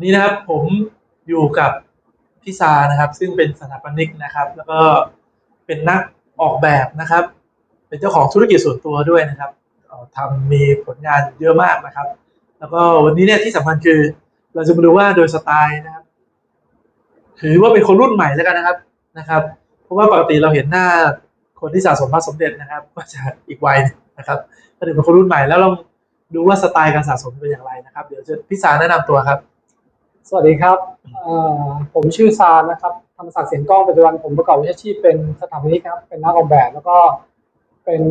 วันนี้นะครับผมอยู่กับพี่ซานะครับ ซึ่งเป็นสถาปนิกนะครับ แล้วก็เป็นนักออกแบบนะครับ เป็นเจ้าของธุรกิจส่วนตัวด้วยนะครับทำมีผลงานเยอะมากนะครับ แล้วก็วันนี้เนี่ยที่สำคัญคือ เราจะมาดูว่าโดยสไตล์นะครับ ถือว่าเป็นคนรุ่นใหม่แล้วกันนะครับนะครับ เพราะว่าปกติเราเห็นหน้าคนที่สะสมพระสมเด็จนะครับ ก็จะอีกวัยนะครับก็ถือเป็นคนรุ่นใหม่แล้วลองดูว่าสไตล์การสะสมเป็นอย่างไรนะครับ เดี๋ยวจะพี่สาแนะนำตัวครับ สวัสดีครับเอ่อผมชื่อซานนะครับธรรมศักดิ์เสียงกล้องปัจจุบันผมประกอบวิชาชีพเป็นสถาปนิกครับ เป็นนักออกแบบแล้วก็เป็น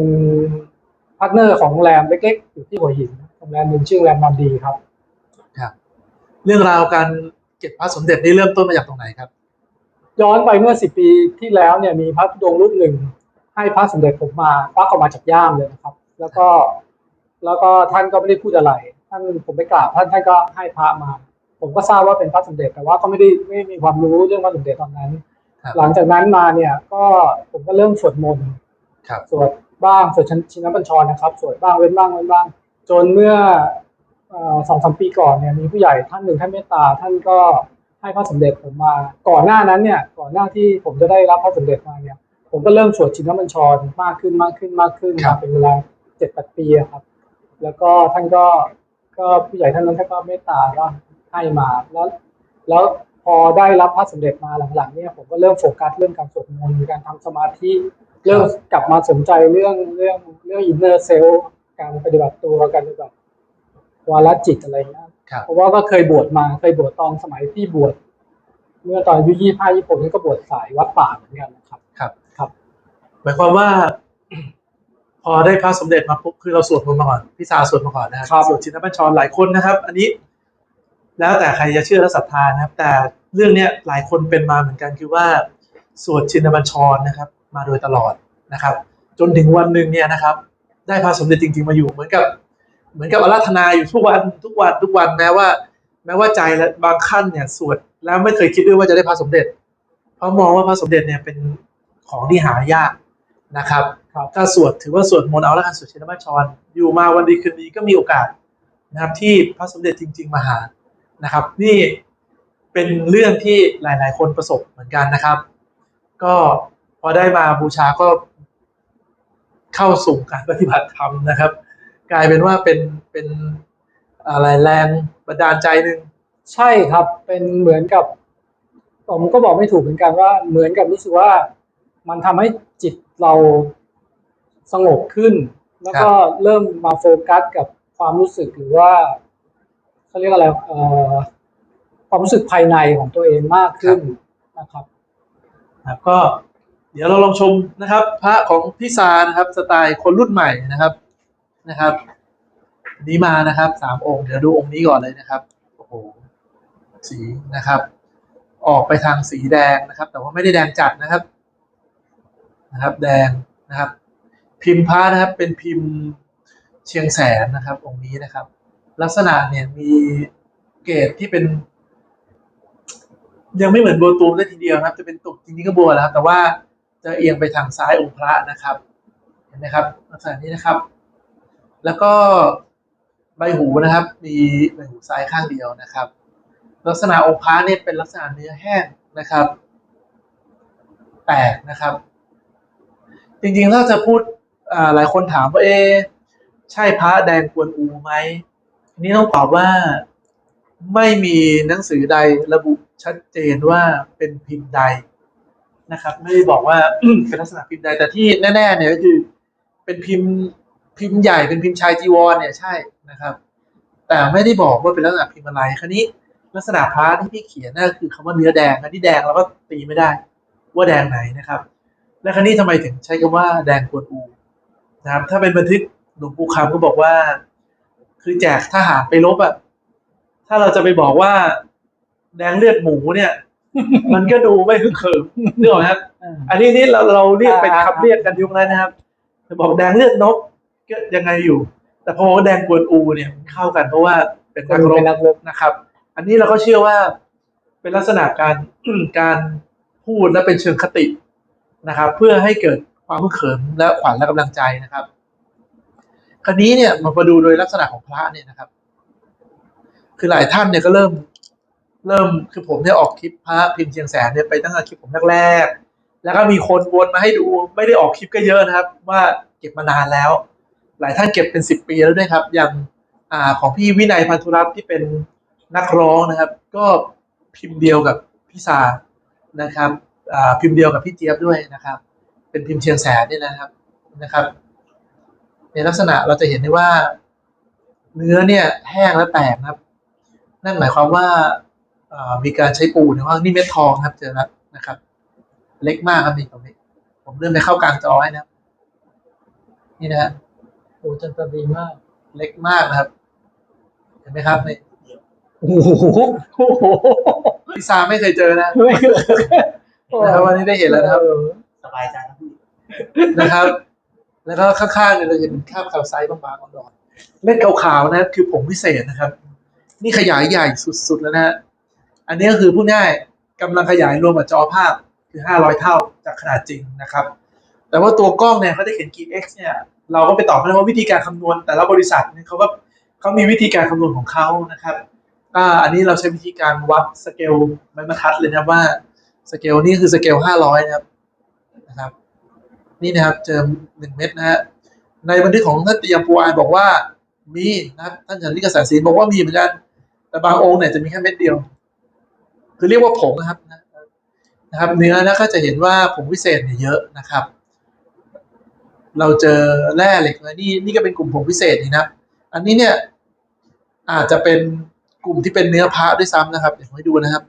พาร์ทเนอร์ของโรงแรมเล็กๆอยู่ที่หัวหินโรงแรมหนึ่งชื่อโรงแรมนอนดีครับเรื่องราวการเก็บพระสมเด็จนี่เริ่มต้นมาจากตรงไหนครับ ย้อนไปเมื่อสิปีที่แล้วเนี่ยมีพระธุดงค์รูปหนึ่ง ให้พระสมเด็จผมมาควักออกมาจากย่ามเลยนะครับ แล้วก็แล้วก็ท่านก็ไม่ได้พูดอะไร ท่านผมไปกราบท่านท่านก็ให้พระมา ผมก็ทราบว่าเป็นพระสมเด็จแต่ว่าก็ไม่ได้ไม่มีความรู้เรื่องพระสมเด็จตอนนั้น ครับหลังจากนั้นมาเนี่ยก็ผมก็เริ่มสวดมนต์ครับสวดบ้างสวดชินบัญชรนะครับสวดบ้างเว้นบ้างเว้นบ้าง จนเมื่อเอ่อสองสามปีก่อนเนี่ยมีผู้ใหญ่ท่านหนึ่งท่านเมตตาท่านก็ให้พระสมเด็จผมมาก่อนหน้านั้นเนี่ยก่อนหน้าที่ผมจะได้รับพระสมเด็จมาเนี่ย ผมก็เริ่มสวดชินบัญชรมากขึ้นมากขึ้นมากขึ้นครับมาเป็นเวลาเจ็ดแปดปีอะครับ แล้วก็ท่านก็ก็ผู้ใหญ่ท่านนั้นท่านก็เมตตาก็ ให้มา แล้วแล้วพอได้รับพระสมเด็จมาหลังๆเนี่ยผมก็เริ่มโฟกัสเรื่องการสวดมนต์การทำสมาธิเริ่มกลับมาสนใจเรื่องเรื่องเรื่องอินเนอร์เซลการปฏิบัติตัวการปฏิบัติวาลจิตอะไรเงี้ยครับเพราะว่าก็เคยบวชมาเคยบวชตอนสมัยที่บวชเมื่อตอนอายุยี่ห้ายี่หกนี่ก็บวชสายวัดป่าเหมือนกันนะครับ ครับ ครับ หมายความว่า พอได้พระสมเด็จมาปุ๊บคือเราสวดมนต์มาก่อนพี่สาสวดมาก่อนนะครับครับสวดชินบัญชรหลายคนนะครับ อันนี้ แล้วแต่ใครจะเชื่อและศรัทธานะครับ แต่เรื่องเนี้ยหลายคนเป็นมาเหมือนกันคือว่าสวดชินบัญชรนะครับ มาโดยตลอดนะครับ จนถึงวันหนึ่งเนี่ยนะครับ ได้พระสมเด็จจริง ๆ มาอยู่เหมือนกับ เหมือนกับอาราธนาอยู่ทุกวันทุกวันทุกวันแม้ว่า แม้ว่าใจและบางขั้นเนี่ยสวดแล้วไม่เคยคิดด้วยว่าจะได้พระสมเด็จ เพราะมองว่าพระสมเด็จเนี่ยเป็นของที่หายากนะครับครับถ้าสวดถือว่าสวดมนต์เอาและกันสวดชินบัญชรอยู่มาวันดีคืนดีก็มีโอกาสนะครับที่พระสมเด็จจริง ๆ มาหา นะครับ นี่เป็นเรื่องที่หลาย ๆ คนประสบเหมือนกันนะครับ ก็พอได้มาบูชาก็เข้าสู่การปฏิบัติธรรมนะครับ กลายเป็นว่าเป็นเป็นอะไรแรงบันดาลใจหนึ่งใช่ครับเป็นเหมือนกับ ผมก็บอกไม่ถูกเหมือนกันว่าเหมือนกับรู้สึกว่ามันทำให้จิตเราสงบขึ้น แล้วก็เริ่มมาโฟกัสกับความรู้สึกหรือว่า เขาเรียกอะไรเอ่อความรู้สึกภายในของตัวเองมากขึ้นนะครับนะครับก็เดี๋ยวเราลองชมนะครับ พระของพี่ซานะครับ สไตล์คนรุ่นใหม่นะครับนะครับอันนี้มานะครับสามองค์เดี๋ยวดูองค์นี้ก่อนเลยนะครับโอ้โหสีนะครับ ออกไปทางสีแดงนะครับ แต่ว่าไม่ได้แดงจัดนะครับนะครับ แดงนะครับ พิมพ์พระนะครับเป็นพิมพ์เชียงแสนนะครับองค์นี้นะครับ ลักษณะเนี่ยมีเกรดที่เป็น ยังไม่เหมือนบัวตูมได้ทีเดียวนะครับ จะเป็นตุกจริงๆก็บัวแล้วครับ แต่ว่าจะเอียงไปทางซ้ายองค์พระนะครับ เห็นไหมครับ ลักษณะนี้นะครับ แล้วก็ใบหูนะครับ มีใบหูซ้ายข้างเดียวนะครับ ลักษณะองค์พระเนี่ยเป็นลักษณะเนื้อแห้งนะครับ แตกนะครับ จริงๆถ้าจะพูดอ่าหลายคนถามว่าเอ๊ใช่พระแดงกวนอูไหม นนี้ต้องตอบว่าไม่มีหนังสือใดระบุชัดเจนว่าเป็นพิมพ์ใดนะครับ ไม่ได้บอกว่าเป็นลักษณะพิมพ์ใดแต่ที่แน่ ๆ เนี่ยก็คือ เป็นพิมพ์พิมพ์ใหญ่เป็นพิมพ์ชายจีวรเนี่ยใช่นะครับ แต่ไม่ได้บอกว่าเป็นลักษณะพิมพ์อะไรคราวนี้ลักษณะพระที่พี่เขียนนั่นก็คือคำว่าเนื้อแดงอันที่แดงเราก็ตีไม่ได้ ว่าแดงไหนนะครับ และคราวนี้ทำไมถึงใช้คำว่าแดงกวนอูนะครับถ้าเป็นบันทึกหลวงปู่คำก็บอกว่า คือแจกทหารไปรบอะถ้าเราจะไปบอกว่า แดงเลือดหมูเนี่ย มันก็ดูไม่คึกเขิมนึกออกไหมครับ อันนี้นี่เราเราเรียกเป็นคำเรียกกันยุคนั้นนะครับจะบอกแดงเลือดนกก็ยังไงอยู่ แต่พอว่าแดงกวนอูเนี่ยมันเข้ากันเพราะว่าเป็นนักรเป็นบนักรบนะครับ อันนี้เราก็เชื่อว่าเป็นลักษณะการการพูดและเป็นเชิงคตินะครับ เพื่อให้เกิดความคึกเขิมและขวัญและกำลังใจนะครับ คราวนี้เนี่ยมาดูโดยลักษณะของพระเนี่ยนะครับ คือหลายท่านเนี่ยก็เริ่ม เริ่มคือผมเนี่ยออกคลิปพระพิมพ์เชียงแสนเนี่ยไปตั้งแต่คลิปผมแรกๆแล้วก็มีคนวนมาให้ดูไม่ได้ออกคลิปก็เยอะนะครับ ว่าเก็บมานานแล้ว หลายท่านเก็บเป็นสิบปีแล้วด้วยครับ อย่างอ่าของพี่วินัยพันธุรัตน์ที่เป็นนักร้องนะครับ ก็พิมพ์เดียวกับพี่ซานะครับอ่าพิมพ์เดียวกับพี่เจี๊ยบด้วยนะครับ เป็นพิมพ์เชียงแสนเนี่ยนะครับนะครับ ในลักษณะเราจะเห็นได้ว่า เนื้อเนี่ยแห้งและแตกนะครับ นั่นหมายความว่าเอ่อมีการใช้ปูนนะว่านี่เม็ดทองครับเจอแล้วนะครับ เล็กมากครับนี่ตรงนี้ ผมเลื่อนไปเข้ากลางจอให้นะครับนี่นะฮะโอ้จันทร์ดีมาก เล็กมากนะครับ เห็นไหมครับนี่โอ้โหโอ้โหพี่ซาไม่เคยเจอนะไม่เคยนะครับวันนี้ได้เห็นแล้วนะครับ สบายใจนะพี่นะครับ แล้วก็ข้างๆเนี่ยเราจะเห็นคราบคาลไซต์บางๆอ่อนๆเม็ดขาวๆนะคือผงพิเศษนะครับ นี่ขยายใหญ่สุดๆแล้วนะฮะอันนี้ก็คือพูดง่ายกำลังขยายรวมกับจอภาพคือ 500 เท่าจากขนาดจริงนะครับ แต่ว่าตัวกล้องเนี่ยเขาได้เขียนกี่ x เนี่ยเราก็ไปตอบไม่ได้ว่าวิธีการคำนวณ แต่ละบริษัทเนี่ยเขาก็เขามีวิธีการคำนวณของเขานะครับอ่าอันนี้เราใช้วิธีการวัดสเกลไม้บรรทัดเลยนะว่าสเกลนี่คือสเกล 500 นะครับนะครับ นี่นะครับเจอหนึ่งเม็ดนะฮะในบันทึกของท่านเตียมปูอานบอกว่ามีนะครับท่านฉันนิกษาศรีบอกว่ามีเหมือนกัน แต่บางองค์เนี่ยจะมีแค่เม็ดเดียว คือเรียกว่าผงนะครับนะครับ เนื้อนะก็จะเห็นว่าผงพิเศษเนี่ยเยอะนะครับ เราเจอแร่เหล็กนะนี่นี่ก็เป็นกลุ่มผงพิเศษนี่นะอันนี้เนี่ยอาจจะเป็นกลุ่มที่เป็นเนื้อพระด้วยซ้ำนะครับเดี๋ยวให้ดูนะครับ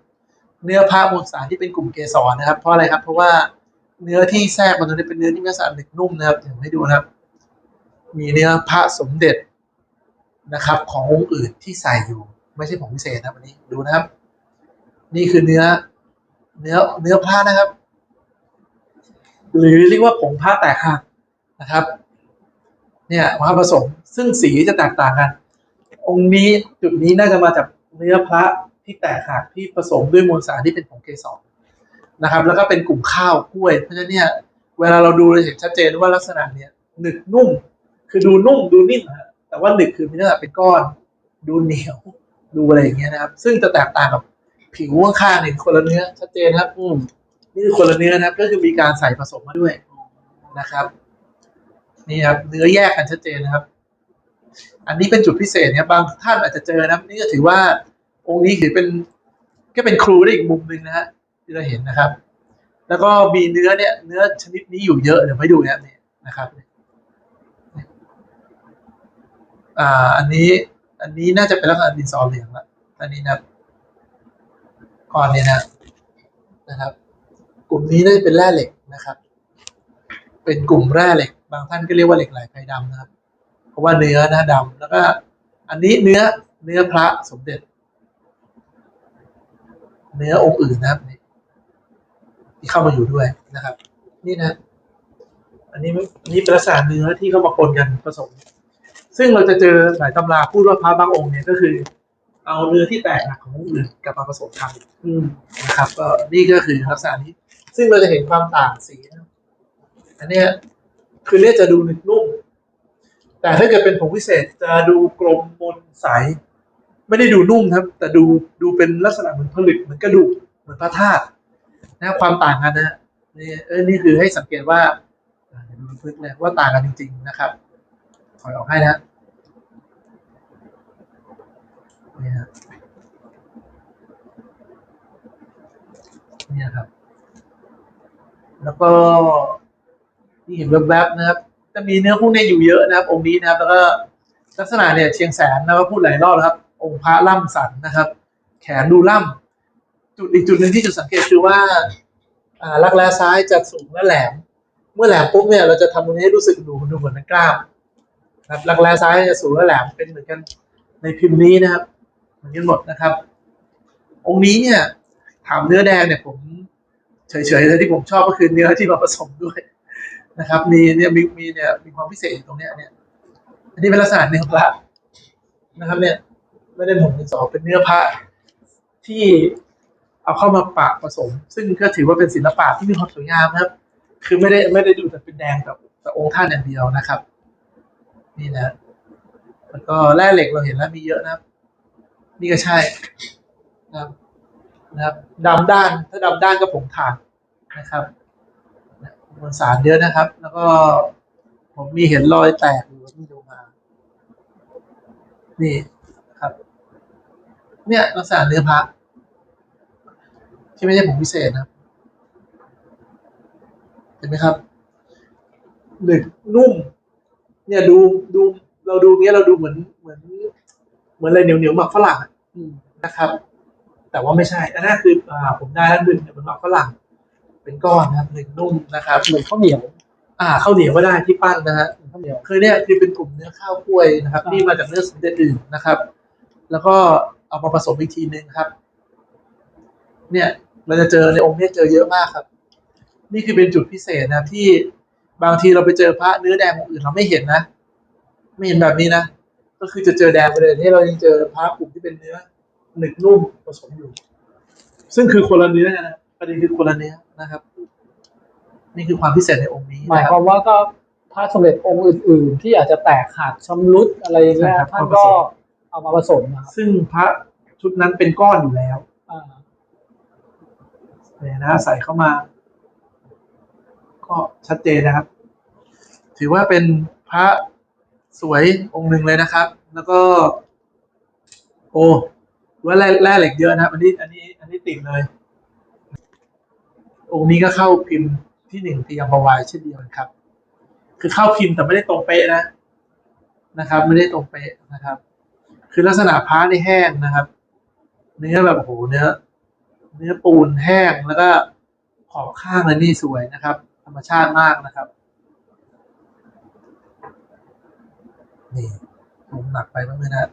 เนื้อพระมวลสารที่เป็นกลุ่มเกสรนะครับ เพราะอะไรครับ เพราะว่า เนื้อที่แทรกมันตรงนี้เป็นเนื้อที่มีลักษณะหนึบนุ่มนะครับเดี๋ยวผมให้ดูนะครับ มีเนื้อพระสมเด็จนะครับ ขององค์อื่นที่ใส่อยู่ ไม่ใช่ผงพิเศษนะครันนี้ดูนะครับ นี่คือเนื้อ เนื้อเนื้อพระนะครับ หรือเรียกว่าผงพระแตกหักนะครับ เนี่ยพระผสมซึ่งสีจะแตกต่างกัน องค์นี้จุดนี้น่าจะมาจากเนื้อพระที่แตกหักที่ผสมด้วยมวลสารที่เป็นผงเกสร นะครับ แล้วก็เป็นกลุ่มข้าวกล้วย เพราะฉะนั้นเนี่ยเวลาเราดูเราเห็นชัดเจนว่าลักษณะเนี่ยหนึบนุ่ม คือดูนุ่มดูนิ่มนะฮะแต่ว่าหนึบคือมีลักษณะเป็นก้อน ดูเหนียวดูอะไรอย่างเงี้ยนะครับ ซึ่งจะแตกต่างกับผิวข้างๆเนี่ยคนละเนื้อชัดเจนครับ อืมนี่คือคนละเนื้อนะครับ ก็คือมีการใส่ผสมมาด้วยนะครับ นี่ครับ เนื้อแยกกันชัดเจนนะครับ อันนี้เป็นจุดพิเศษนะครับบางท่านอาจจะเจอนะครับ นี่ก็ถือว่าองค์นี้ถือเป็น ก็เป็นครูได้อีกมุมหนึ่งนะฮะ ที่เราเห็นนะครับ แล้วก็มีเนื้อเนี่ยเนื้อชนิดนี้อยู่เยอะเดี๋ยวไปดูนะครับนี่นะครับอ่าอันนี้อันนี้น่าจะเป็นลักษณะดินสอเหลืองละอันนี้นะก่อนเนี่ยนะนะครับ กลุ่มนี้น่าจะเป็นแร่เหล็กนะครับ เป็นกลุ่มแร่เหล็ก บางท่านก็เรียกว่าเหล็กไหลไฟดำนะครับ เพราะว่าเนื้อน้าดำแล้วก็ อันนี้เนื้อเนื้อพระสมเด็จ เนื้อองค์อื่นนะครับนี่ ที่เข้ามาอยู่ด้วยนะครับ นี่นะ อันนี้นนี้เป็นลักษณะเนื้อที่เข้ามาปนกันผสม ซึ่งเราจะเจอหลายตำราพูดว่าพระบางองค์เนี่ยก็คือ เอาเนื้อที่แตกหักขององค์อื่นกลับมาผสมกันนะครับ ก็นี่ก็คือลักษณะนี้ ซึ่งเราจะเห็นความต่างสีนะอันเนี้ยคือเนี่ยจะดูหนึบนุ่มแต่ถ้าเกิดเป็นผงพิเศษจะดูกลมมนใส ไม่ได้ดูนุ่มครับ แต่ดูดูเป็นลักษณะเหมือนผลึกเหมือนกระดูกเหมือนพระธาตุ นะความต่างกันนะนี่เออนี่คือให้สังเกตว่าเดี๋ยวดูพึกเลยว่าต่างกันจริง ๆ นะครับ ถอยออกให้นะนี่นะนี่ครับ แล้วก็ที่เห็นแวบๆนะครับ จะมีเนื้อพวกนี้อยู่เยอะนะครับ องค์นี้นะครับ แล้วก็ลักษณะเนี่ยเชียงแสนนะก็พูดหลายรอบแล้วครับ องค์พระล่ำสันนะครับ แขนดูล่ำ จุดอีกจุดหนึ่งที่จุดสังเกตคือว่าอ่ารักแร้ซ้ายจะสูงและแหลม เมื่อแหลมปุ๊บเนี่ยเราจะทำตรงนี้ให้รู้สึกดูดูเหมือนเป็นกล้ามนะครับรักแร้ซ้ายจะสูงและแหลมเป็นเหมือนกันในพิมพ์นี้นะครับเหมือนกันหมดนะครับ องค์นี้เนี่ยถามเนื้อแดงเนี่ยผมเฉยๆเลยที่ผมชอบก็คือเนื้อที่มาผสมด้วยนะครับ มีเนี่ยมีมีเนี่ยมีความพิเศษตรงเนี้ยเนี่ยอันนี้เป็นลักษณะเนื้อพระนะครับ เนี่ยไม่ได้หมเป็นสองเป็นเนื้อพระที่ เอาเข้ามาปะผสม ซึ่งก็ถือว่าเป็นศิลปะที่มีความสวยงามครับ คือไม่ได้ไม่ได้ดูแต่เป็นแดงกับแต่องค์ท่านอย่างเดียวนะครับ นี่นะแล้วก็แร่เหล็กเราเห็นแล้วมีเยอะนะครับ นี่ก็ใช่นะครับนะครับดำด้าน ถ้าดำด้านก็ผงถ่านนะครับมวลสารเยอะนะครับ แล้วก็ผมมีเห็นรอยแตกอยู่ที่ดูมา นี่ครับ เนี่ยลักษณะเนื้อพระ ที่ไม่ใช่ผงพิเศษนะครับเห็นไหมครับหนึบนุ่ม เนี่ยดูดูเราดูเนี้ยเราดูเหมือนเหมือน เหมือนอะไรเหนียวเหนียวๆหมักฝรั่งอะอืมนะครับ แต่ว่าไม่ใช่อันนั้นคืออ่าผมได้แล้วหนึ่งเนี่ยเป็นหมักฝรั่ง เป็นก้อนนะครับหนึ่งนุ่มนะครับเหมือนข้าวเหนียว อ่าข้าวเหนียวก็ได้ที่ปั้นนะฮะเหมือนข้าวเหนียวคือเนี่ยคือเป็นกลุ่มเนื้อข้าวกล้วยนะครับอ่านี่มาจากเนื้อสมเด็จอื่นนะครับ แล้วก็เอามาผสมอีกทีหนึ่งครับ เนี่ย เราจะเจอในองค์เนี้เจอเยอะมากครับ นี่คือเป็นจุดพิเศษนะครับที่บางทีเราไปเจอพระเนื้อแดงองค์อื่นเราไม่เห็นนะ ไม่เห็นแบบนี้นะ ก็คือจะเจอแดงไปเลยนี่เรายังเจอพระกลุ่มที่เป็นเนื้อหนึบนุ่มผสมอยู่ ซึ่งคือคนละเนื้อนะประเด็นคือคนละเนื้อนะครับ นี่คือความพิเศษในองค์นี้หมายนะคครับวามว่าก็พระสมเด็จองค์อื่น ๆ ที่อาจจะแตกหักชำรุดอะไรอย่างเงี้ยใช่ครับท่านเอามาก็ผสมเอามาผสมนะครับซึ่งพระชุดนั้นเป็นก้อนอยู่แล้วอ่า เนี่ยนะใส่เข้ามา ก็ชัดเจนนะครับ ถือว่าเป็นพระสวยองค์หนึ่งเลยนะครับ แล้วก็ โอ้ว่าแร่แร่เหล็กเยอะนะครับอันนี้ อันนี้ อันนี้ติดเลย องค์นี้ก็เข้าพิมพ์ที่หนึ่งที่ยังพวายเช่นเดียวกันครับ คือเข้าพิมพ์แต่ไม่ได้ตรงเป๊ะนะนะครับ ไม่ได้ตรงเป๊ะนะครับ คือลักษณะพระในแห้งนะครับ เนื้อแบบโอ้โหเนื้อ เนื้อปูนแห้งแล้วก็ขอบข้างเลยนี่สวยนะครับ ธรรมชาติมากนะครับ นี่ผมหนักไปบ้างไหมนะ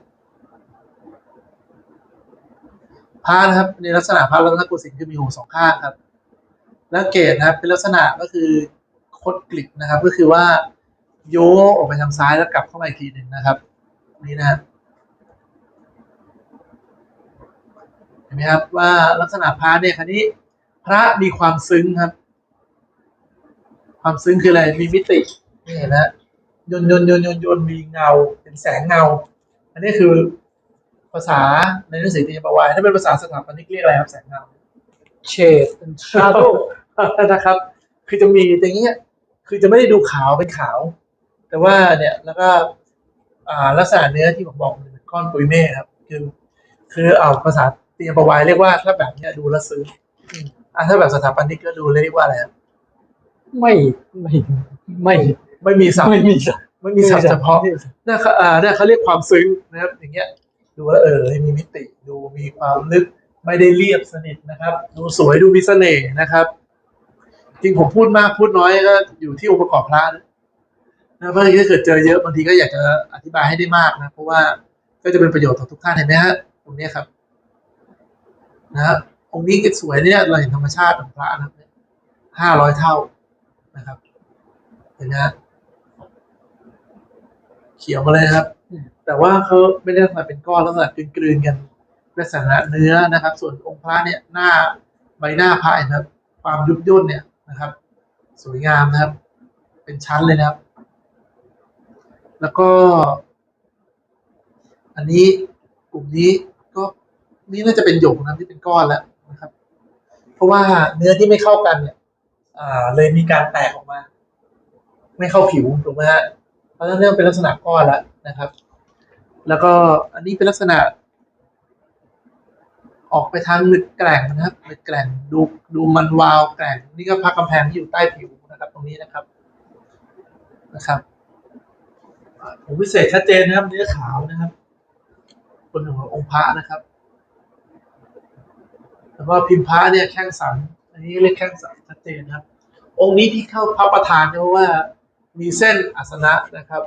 ผ้านะครับในลักษณะผ้าลักษณะกุศินคือมีหูสองข้างครับ แล้วเกตนะครับ เป็นลักษณะก็คือคดกลิบนะครับ ก็คือว่าโยออกไปทางซ้ายแล้วกลับเข้ามาอีกทีหนึ่งนะครับ นี่นะครับ เห็น ไหมครับว่าลักษณะพระเนี่ยคราวนี้ พระมีความซึ้งครับ ความซึ้งคืออะไรมีมิตินี่เห็นไหมฮะยนยนยนยนยนมีเงา เป็นแสงเงา อันนี้คือภาษาในหนังสือตีประวายถ้าเป็นภาษาสถาปนิกเรียกอะไรครับแสงเงาเฉดเป็นชาโดนะครับ คือจะมีอย่างเงี้ยคือจะไม่ได้ดูขาวเป็นขาว แต่ว่าเนี่ยแล้วก็ลักษณะเนื้อที่ผมบอกเป็นก้อนปุยเม่ครับ คือ คือเอาภาษา เตรียมประวายเรียกว่าถ้าแบบเนี้ยดูแลวซื้ออืมอ่าถ้าแบบสถาปนิกก็ดูเรียกว่าอะไรครับไม่ไม่ไม่ไม่มีศัพท์ไม่มีสับไม่มีศัพท์เฉพาะเนี่ยเขาอ่าเนี่ยเขาเรียกความซึ้งนะครับ อย่างเงี้ย ดูแล้วเออมีมิติดูมีความลึกไม่ได้เรียบสนิทนะครับ ดูสวยดูมีเสน่ห์นะครับ จริงผมพูดมากพูดน้อยก็อยู่ที่องค์ประกอบพระนะนะเพราะถ้าเกิดเจอเยอะบางทีก็อยากจะอธิบายให้ได้มากนะ เพราะว่าก็จะเป็นประโยชน์ต่อทุกท่านเห็นไหมฮะตรงเนี้ยครับ นะฮะองค์นี้ก็สวยเนี่ยเราเห็นธรรมชาติของพระนะครับห้าร้อยเท่านะครับ เห็นไหมฮะเขียวมาเลยครับ แต่ว่าเขาไม่ได้ลักษณะเป็นก้อนลักษณะกลืนๆกันลักษณะเนื้อนะครับ ส่วนองค์พระเนี่ยหน้าใบหน้าพระนะครับ ความยุบย่นเนี่ยนะครับ สวยงามนะครับ เป็นชั้นเลยนะครับ แล้วก็ อันนี้กลุ่มนี้ นี่น่าจะเป็นหยกนะที่เป็นก้อนแล้วนะครับ เพราะว่าเนื้อที่ไม่เข้ากันเนี่ย อ่า เลยมีการแตกออกมา ไม่เข้าผิวถูกไหมฮะเพราะฉะนั้นเริ่มเป็นลักษณะก้อนแล้วนะครับ แล้วก็อันนี้เป็นลักษณะ ออกไปทางหนึกแกร่งนะครับหนึกแกร่งดูดูมันวาวแกร่ง นี่ก็พักกำแพงที่อยู่ใต้ผิวนะครับ ตรงนี้นะครับ นะครับผมพิเศษชัดเจนนะครับเนื้อขาวนะครับบนหัวองค์พระนะครับ แล้วก็พิมพ์พระเนี่ยแข้งสัน อันนี้เรียกแข้งสันชัดเจนนะครับ องค์นี้ที่เข้าพระประธานเนี่ยเพราะว่ามีเส้นอาสนะนะครับ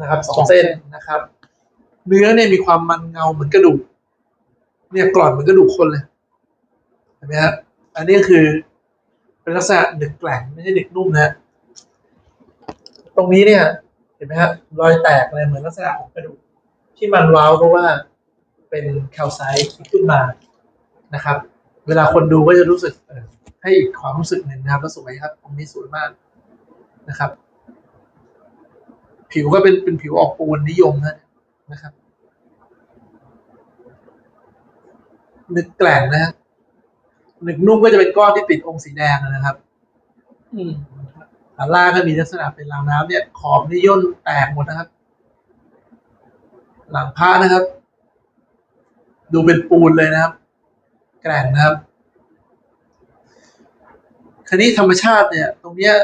นะครับสองเส้นนะครับ เนื้อเนี่ยมีความมันเงาเหมือนกระดูกเนี่ยกร่อนเหมือนกระดูกคนเลยเห็นไหมครับอันนี้คือเป็นลักษณะหนึกแกร่งไม่ใช่หนึกนุ่มนะฮะตรงนี้เนี่ยเห็นไหมครับรอยแตกอะไรเหมือนลักษณะของกระดูกที่มันว้าวเพราะว่าเป็นแคลไซต์ที่ขึ้นมา นะครับ เวลาคนดูก็จะรู้สึกเออให้อีกความรู้สึกหนึ่งนะครับแล้วสวยครับตรงนี้สวยมากนะครับ ผิวก็เป็นเป็นผิวออกปูนนิยมนะนะครับนึกแกล่งนะฮะหนึกนุ่มก็จะเป็นก้อนที่ติดองค์สีแดงนะครับ อืมาล่างก็มีลักษณะเป็นรางน้ำเนี่ย ขอบนี่ย่นแตกหมดนะครับ หลังผ้านะครับ ดูเป็นปูนเลยนะครับ แกร่งนะครับคราวนี้ธรรมชาติเนี่ย ตรงเนี้ย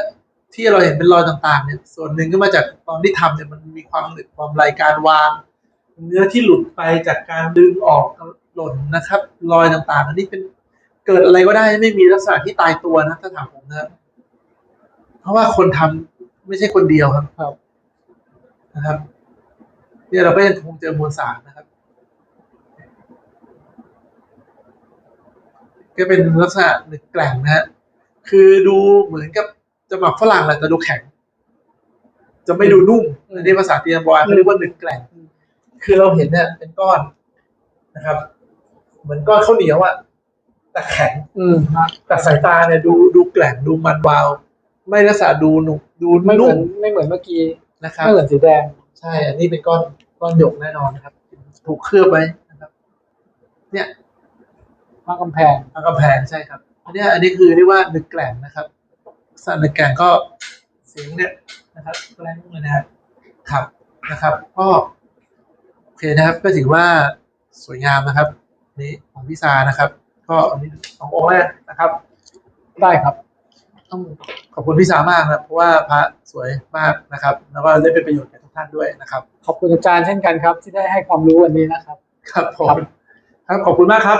ที่เราเห็นเป็นรอยต่างๆ เนี่ย ส่วนหนึ่งก็มาจากตอนที่ทำเนี่ยมันมีความหนึบความลายการวาง เนื้อที่หลุดไปจากการดึงออกหล่นนะครับ รอยต่างๆ อันนี้เป็นเกิดอะไรก็ได้ไม่มีลักษณะที่ตายตัวนะถ้าถามผมนะครับเพราะว่าคนทำไม่ใช่คนเดียวครับ ครับ นะครับ เนี่ยเราก็ยังคงเจอมวลสารนะครับ ก็เป็นลักษณะหนึกแกร่งนะฮะคือดูเหมือนกับจะหมักฝรั่งแหละแต่ดูแข็ง จะไม่ดูนุ่มอันนี้ภาษาเตียนบอยเขาเรียกว่าหนึกแกร่งคือเราเห็นเนี่ยเป็นก้อนนะครับ เหมือนก้อนข้าวเหนียวอะแต่แข็ง อืมฮะแต่สายตาเนี่ยดูดูแกร่งดูมันวาว ไม่ลักษณะดูหนุกดูไม่เหมืนุ่อนมไม่เหมือนเมื่อกี้นะครับ ไม่เหมือนสีแดง ใช่ อันนี้เป็นก้อนก้อนหยกแน่นอนนะครับ ถูกเคลือบไว้นะครับ เนี่ย มากำแพงทางกำแพงใช่ครับ อันเนี้ยอันนี้คือเรียกว่าหนึกแกล่งนะครับสันหนึกแกล่งก็เสียงเนี่ยนะครับแกล้งเลยนะครับครับนะครับ ก็โอเคนะครับ ก็ถือว่าสวยงามนะครับ นี่ของพี่ซานะครับ ก็อันนี้สององค์แรกนะครับ ได้ครับ ต้องขอบคุณพี่สามากนะครับเพราะว่าพระสวยมากนะครับ แล้วก็ได้เป็นประโยชน์แก่ทุกท่านด้วยนะครับ ขอบคุณอาจารย์เช่นกันครับ ที่ได้ให้ความรู้วันนี้นะครับ ครับผมครับขอบคุณมากครับ